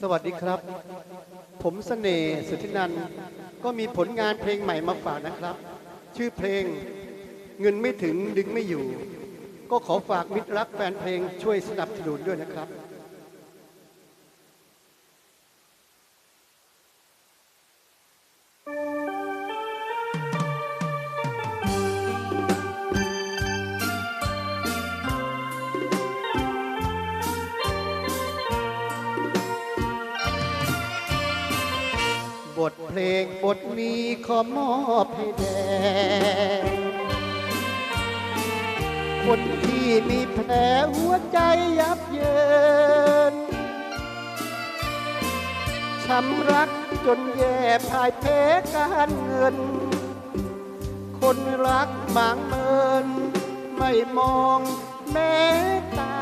สวัสดีครับ ผมเสน่ห์สุทธินันก็มีผลงานเพลงใหม่มาฝากนะครับ ชื่อเพลงเงินไม่ถึงดึงไม่อยู่ ก็ขอฝากมิตรรักแฟนเพลงช่วยสนับสนุนด้วยนะครับ ทเพลงบทนี้ขอมอบให้แด่คนที่มีแผลหัวใจยับเยิน ช้ำรักจนแย่พ่ายแพ้การเงิน คนรักบางเมิน ไม่มองแม้ตา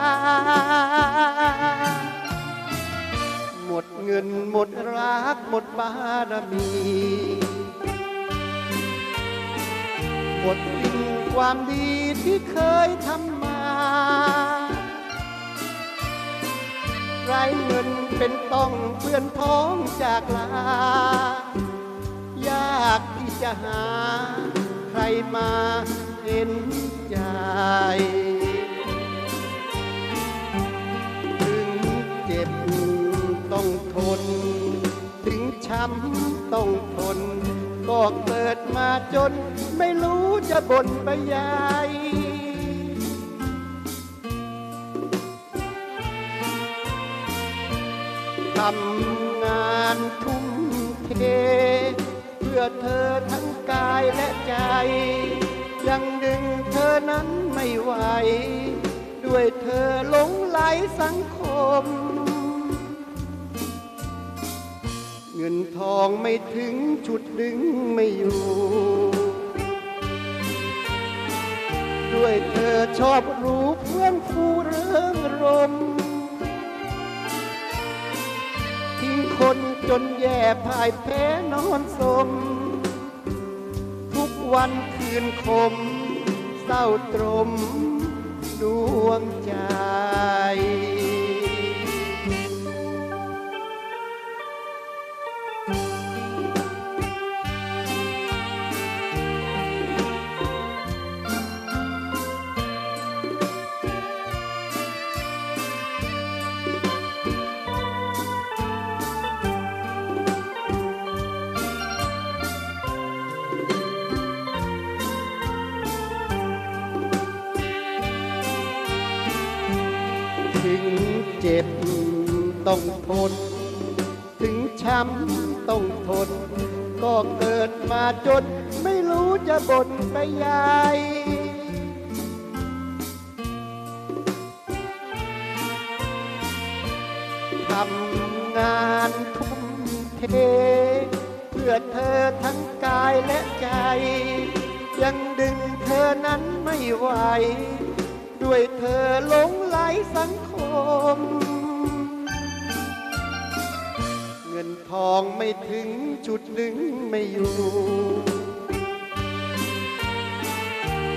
หมดเงินหมดรักหมดบารมี หมดสิ่งความดีที่เคยทำมาไรเงินเป็นต้องเพื่อนพ้องจากลายากที่จะหา ใครมาเห็นใจ ต้องทน ก็เกิดมาจน ไม่รู้จะบ่นไปยายทำงานทุ่มเท เพื่อเธอทั้งกายและใจ ยังดึงเธอนั้นไม่ไหว ด้วยเธอหลงไหลสังคม ทองไม่ถึงชุดดึงไม่อยู่ ด้วยเธอชอบรู้เพื่อนฟูเริงรม ทิ้งคนจนแย่พ่ายแพ้นอนสม ทุกวันคืนคม เศร้าตรม ดวงใจ ถึงเจ็บต้องทน ถึงช้ำต้องทน ก็เกิดมาจน ไม่รู้จะบ่นไปยายทำงานทุ่มเท เพื่อเธอทั้งกายและใจ ยังดึงเธอนั้นไม่ไหว ด้วยเธอหลงไหลสังคม เงินทองไม่ถึงจุดดึงไม่อยู่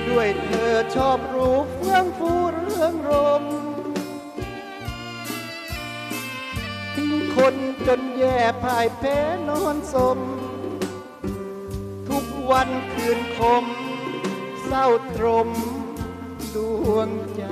ด้วยเธอชอบรูปเฟื่องฟูเรื่องรมทิ้งคนจนแย่พ่ายแพ้นอนสม ทุกวันคืนคม เศร้าตรม ดวงใจ